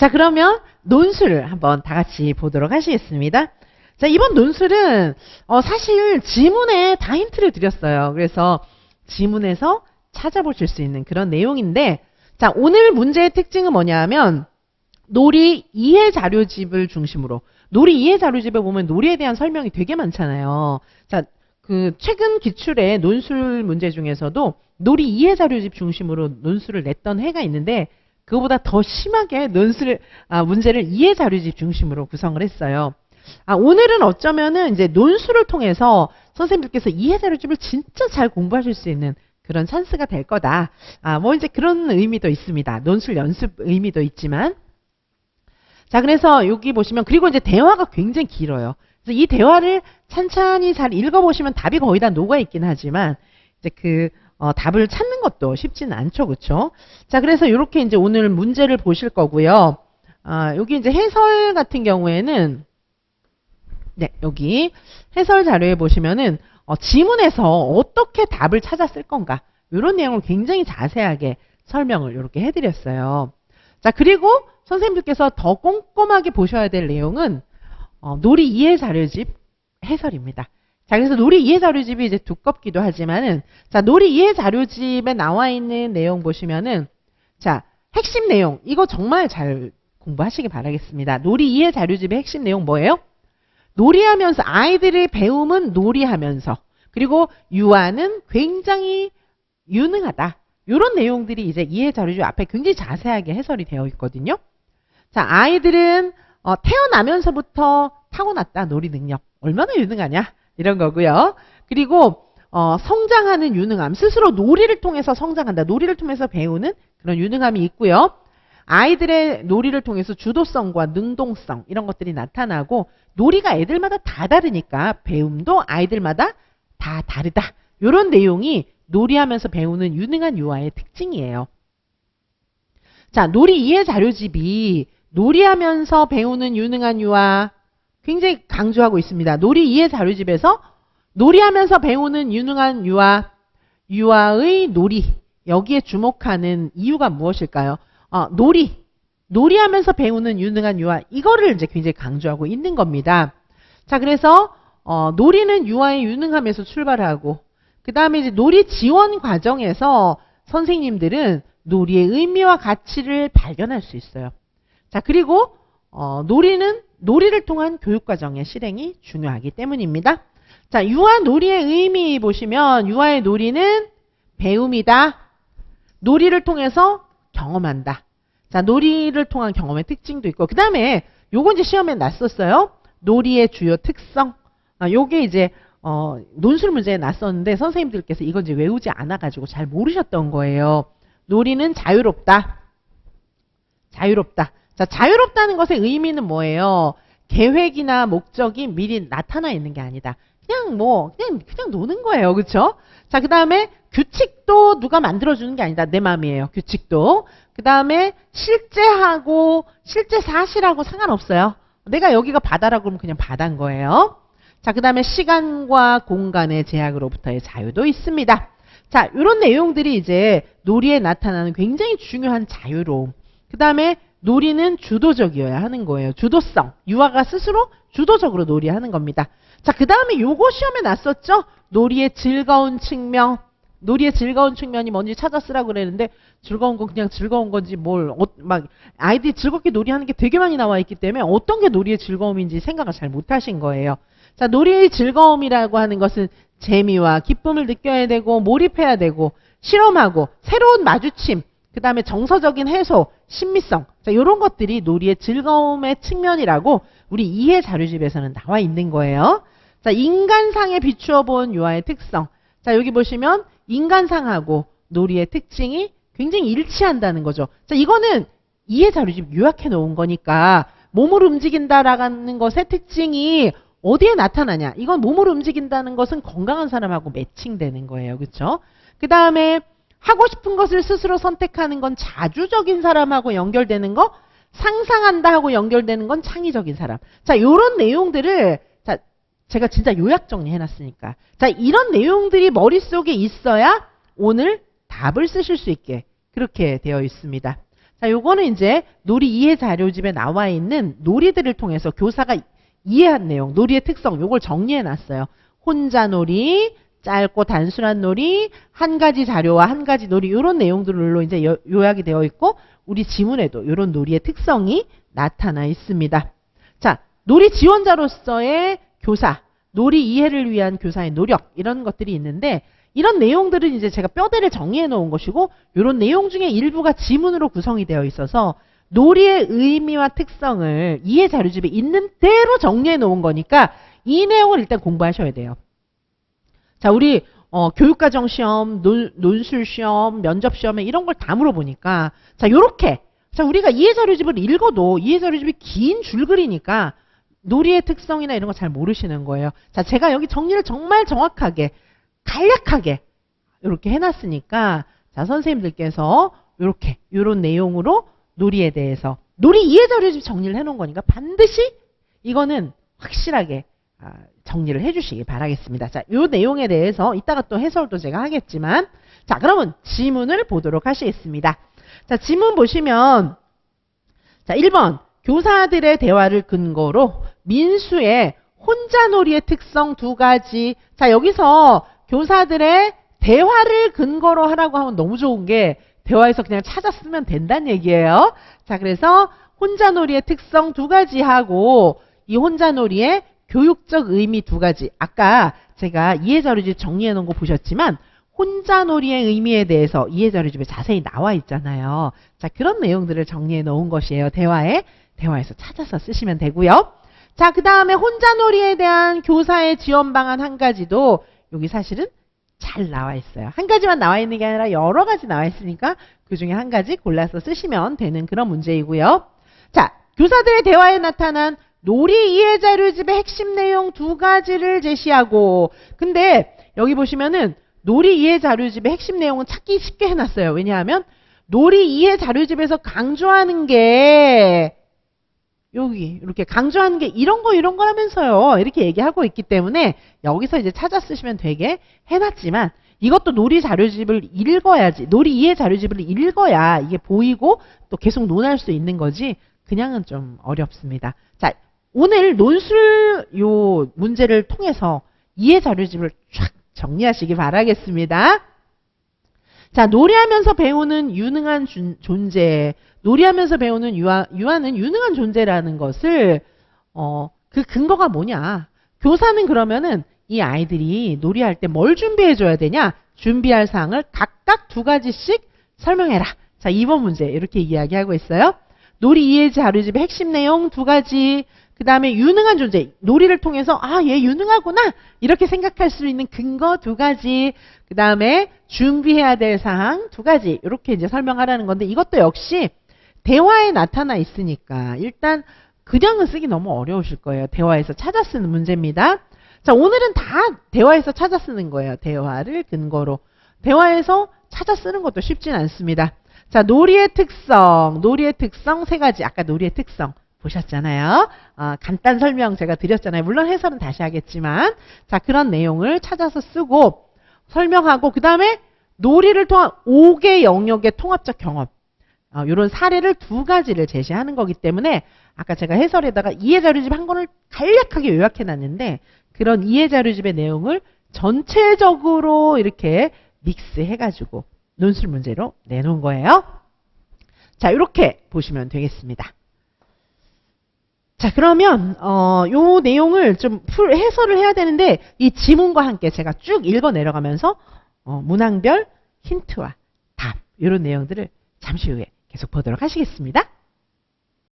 자, 그러면 논술을 한번 다 같이 보도록 하시겠습니다. 자, 이번 논술은 어, 사실 지문에 다 힌트를 드렸어요. 그래서 지문에서 찾아보실 수 있는 그런 내용인데 자, 오늘 문제의 특징은 뭐냐면 놀이 이해 자료집을 중심으로 놀이 이해 자료집에 보면 놀이에 대한 설명이 되게 많잖아요. 자, 그 최근 기출의 논술 문제 중에서도 놀이 이해 자료집 중심으로 논술을 냈던 해가 있는데 그거보다 더 심하게 논술 아, 문제를 이해 자료집 중심으로 구성을 했어요. 아, 오늘은 어쩌면은 이제 논술을 통해서 선생님들께서 이해 자료집을 진짜 잘 공부하실 수 있는 그런 찬스가 될 거다. 아, 뭐 이제 그런 의미도 있습니다. 논술 연습 의미도 있지만. 자, 그래서 여기 보시면 그리고 이제 대화가 굉장히 길어요. 그래서 이 대화를 찬찬히 잘 읽어보시면 답이 거의 다 녹아 있긴 하지만 이제 그 어, 답을 찾는 것도 쉽지는 않죠, 그렇죠? 자, 그래서 이렇게 이제 오늘 문제를 보실 거고요. 아, 여기 이제 해설 같은 경우에는 네, 여기 해설 자료에 보시면은 어, 지문에서 어떻게 답을 찾았을 건가 이런 내용을 굉장히 자세하게 설명을 이렇게 해드렸어요. 자, 그리고 선생님들께서 더 꼼꼼하게 보셔야 될 내용은 어, 놀이 이해 자료집 해설입니다. 자, 그래서 놀이 이해 자료집이 이제 두껍기도 하지만은 자, 놀이 이해 자료집에 나와 있는 내용 보시면은 자, 핵심 내용 이거 정말 잘 공부하시기 바라겠습니다. 놀이 이해 자료집의 핵심 내용 뭐예요? 놀이하면서 아이들의 배움은 놀이하면서 그리고 유아는 굉장히 유능하다. 이런 내용들이 이제 이해 자료집 앞에 굉장히 자세하게 해설이 되어 있거든요. 자, 아이들은 어, 태어나면서부터 타고났다 놀이 능력 얼마나 유능하냐 이런 거고요. 그리고 어, 성장하는 유능함 스스로 놀이를 통해서 성장한다 놀이를 통해서 배우는 그런 유능함이 있고요. 아이들의 놀이를 통해서 주도성과 능동성 이런 것들이 나타나고 놀이가 애들마다 다 다르니까 배움도 아이들마다 다 다르다. 이런 내용이 놀이하면서 배우는 유능한 유아의 특징이에요. 자, 놀이 이해 자료집이 놀이하면서 배우는 유능한 유아 굉장히 강조하고 있습니다. 놀이 이해 자료집에서 놀이하면서 배우는 유능한 유아, 유아의 놀이 여기에 주목하는 이유가 무엇일까요? 어, 놀이, 놀이하면서 배우는 유능한 유아 이거를 이제 굉장히 강조하고 있는 겁니다. 자, 그래서 어, 놀이는 유아의 유능함에서 출발하고 그 다음에 이제 놀이 지원 과정에서 선생님들은 놀이의 의미와 가치를 발견할 수 있어요. 자, 그리고 어, 놀이는 놀이를 통한 교육 과정의 실행이 중요하기 때문입니다. 자, 유아 놀이의 의미 보시면 유아의 놀이는 배움이다. 놀이를 통해서 경험한다. 자, 놀이를 통한 경험의 특징도 있고 그 다음에 요건 이제 시험에 났었어요. 놀이의 주요 특성. 아, 요게 이제 어, 논술 문제에 났었는데 선생님들께서 이건 이제 외우지 않아가지고 잘 모르셨던 거예요. 놀이는 자유롭다. 자유롭다. 자, 자유롭다는 것의 의미는 뭐예요? 계획이나 목적이 미리 나타나 있는 게 아니다. 그냥 뭐 그냥 그냥 노는 거예요. 그렇죠? 자, 그다음에 규칙도 누가 만들어 주는 게 아니다. 내 마음이에요. 규칙도. 그다음에 실제하고 실제 사실하고 상관없어요. 내가 여기가 바다라고 그러면 그냥 바다인 거예요. 자, 그다음에 시간과 공간의 제약으로부터의 자유도 있습니다. 자, 이런 내용들이 이제 놀이에 나타나는 굉장히 중요한 자유로움. 그다음에 놀이는 주도적이어야 하는 거예요. 주도성. 유아가 스스로 주도적으로 놀이하는 겁니다. 자, 그 다음에 요거 시험에 났었죠? 놀이의 즐거운 측면. 놀이의 즐거운 측면이 뭔지 찾아 쓰라고 그랬는데 즐거운 건 그냥 즐거운 건지 뭘, 어, 막, 아이들이 즐겁게 놀이하는 게 되게 많이 나와 있기 때문에 어떤 게 놀이의 즐거움인지 생각을 잘 못 하신 거예요. 자, 놀이의 즐거움이라고 하는 것은 재미와 기쁨을 느껴야 되고 몰입해야 되고 실험하고 새로운 마주침, 그 다음에 정서적인 해소, 신미성. 자, 요런 것들이 놀이의 즐거움의 측면이라고 우리 이해 자료집에서는 나와 있는 거예요. 자, 인간상에 비추어 본 유아의 특성. 자, 여기 보시면 인간상하고 놀이의 특징이 굉장히 일치한다는 거죠. 자, 이거는 이해 자료집 요약해 놓은 거니까 몸을 움직인다라는 것의 특징이 어디에 나타나냐? 이건 몸을 움직인다는 것은 건강한 사람하고 매칭되는 거예요. 그렇죠? 그 다음에 하고 싶은 것을 스스로 선택하는 건 자주적인 사람하고 연결되는 거, 상상한다 하고 연결되는 건 창의적인 사람. 자, 요런 내용들을 자, 제가 진짜 요약 정리해 놨으니까. 자, 이런 내용들이 머릿속에 있어야 오늘 답을 쓰실 수 있게 그렇게 되어 있습니다. 자, 요거는 이제 놀이 이해 자료집에 나와 있는 놀이들을 통해서 교사가 이해한 내용, 놀이의 특성, 요걸 정리해 놨어요. 혼자 놀이, 짧고 단순한 놀이, 한 가지 자료와 한 가지 놀이, 요런 내용들로 이제 요, 요약이 되어 있고, 우리 지문에도 요런 놀이의 특성이 나타나 있습니다. 자, 놀이 지원자로서의 교사, 놀이 이해를 위한 교사의 노력, 이런 것들이 있는데, 이런 내용들은 이제 제가 뼈대를 정리해 놓은 것이고, 이런 내용 중에 일부가 지문으로 구성이 되어 있어서, 놀이의 의미와 특성을 이해 자료집에 있는 대로 정리해 놓은 거니까, 이 내용을 일단 공부하셔야 돼요. 자, 우리, 어, 교육과정 시험, 논, 논술 시험, 면접 시험에 이런 걸 다 물어보니까, 자, 요렇게. 자, 우리가 이해 자료집을 읽어도 이해 자료집이 긴 줄글이니까, 놀이의 특성이나 이런 거 잘 모르시는 거예요. 자, 제가 여기 정리를 정말 정확하게, 간략하게 이렇게 해놨으니까 자 선생님들께서 이렇게 이런 내용으로 놀이에 대해서 놀이 이해 자료집 정리를 해놓은 거니까 반드시 이거는 확실하게 아, 정리를 해주시기 바라겠습니다. 자, 이 내용에 대해서 이따가 또 해설도 제가 하겠지만 자 그러면 지문을 보도록 하시겠습니다. 자 지문 보시면 자 1번 교사들의 대화를 근거로 민수의 혼자놀이의 특성 두 가지. 자, 여기서 교사들의 대화를 근거로 하라고 하면 너무 좋은 게 대화에서 그냥 찾아 쓰면 된다는 얘기예요. 자, 그래서 혼자놀이의 특성 두 가지 하고 이 혼자놀이의 교육적 의미 두 가지. 아까 제가 이해자료집 정리해 놓은 거 보셨지만 혼자놀이의 의미에 대해서 이해자료집에 자세히 나와 있잖아요. 자, 그런 내용들을 정리해 놓은 것이에요. 대화에. 대화에서 찾아서 쓰시면 되고요. 자, 그 다음에 혼자놀이에 대한 교사의 지원 방안 한 가지도 여기 사실은 잘 나와 있어요. 한 가지만 나와 있는 게 아니라 여러 가지 나와 있으니까 그 중에 한 가지 골라서 쓰시면 되는 그런 문제이고요. 자, 교사들의 대화에 나타난 놀이 이해 자료 집의 핵심 내용 두 가지를 제시하고 근데 여기 보시면은 놀이 이해 자료집의 핵심 내용은 찾기 쉽게 해놨어요. 왜냐하면 놀이 이해 자료집에서 강조하는 게 여기 이렇게 강조하는 게 이런 거 이런 거라면서요. 이렇게 얘기하고 있기 때문에 여기서 이제 찾아 쓰시면 되게 해놨지만 이것도 놀이 자료집을 읽어야지 놀이 이해 자료집을 읽어야 이게 보이고 또 계속 논할 수 있는 거지 그냥은 좀 어렵습니다. 자 오늘 논술 요 문제를 통해서 이해 자료집을 쫙 정리하시기 바라겠습니다. 자, 놀이하면서 배우는 유능한 준- 존재. 놀이하면서 배우는 유아, 유아는 유능한 존재라는 것을, 어, 그 근거가 뭐냐. 교사는 그러면은 이 아이들이 놀이할 때 뭘 준비해 줘야 되냐. 준비할 사항을 각각 두 가지씩 설명해라. 자, 2번 문제. 이렇게 이야기하고 있어요. 놀이 이해 자료집의 핵심 내용 두 가지. 그 다음에 유능한 존재. 놀이를 통해서, 아, 얘 유능하구나. 이렇게 생각할 수 있는 근거 두 가지. 그 다음에 준비해야 될 사항 두 가지. 이렇게 이제 설명하라는 건데, 이것도 역시 대화에 나타나 있으니까, 일단, 그냥은 쓰기 너무 어려우실 거예요. 대화에서 찾아 쓰는 문제입니다. 자, 오늘은 다 대화에서 찾아 쓰는 거예요. 대화를 근거로. 대화에서 찾아 쓰는 것도 쉽진 않습니다. 자, 놀이의 특성, 놀이의 특성 세 가지. 아까 놀이의 특성 보셨잖아요. 어, 간단 설명 제가 드렸잖아요. 물론 해설은 다시 하겠지만, 자, 그런 내용을 찾아서 쓰고, 설명하고, 그 다음에 놀이를 통한 5개 영역의 통합적 경험. 어, 이런 사례를 두 가지를 제시하는 거기 때문에, 아까 제가 해설에다가 이해자료집 한 권을 간략하게 요약해 놨는데, 그런 이해자료집의 내용을 전체적으로 이렇게 믹스해가지고 논술 문제로 내놓은 거예요. 자, 이렇게 보시면 되겠습니다. 자, 그러면 어, 요 내용을 좀 풀 해설을 해야 되는데 이 지문과 함께 제가 쭉 읽어 내려가면서 어, 문항별 힌트와 답 이런 내용들을 잠시 후에 계속 보도록 하시겠습니다.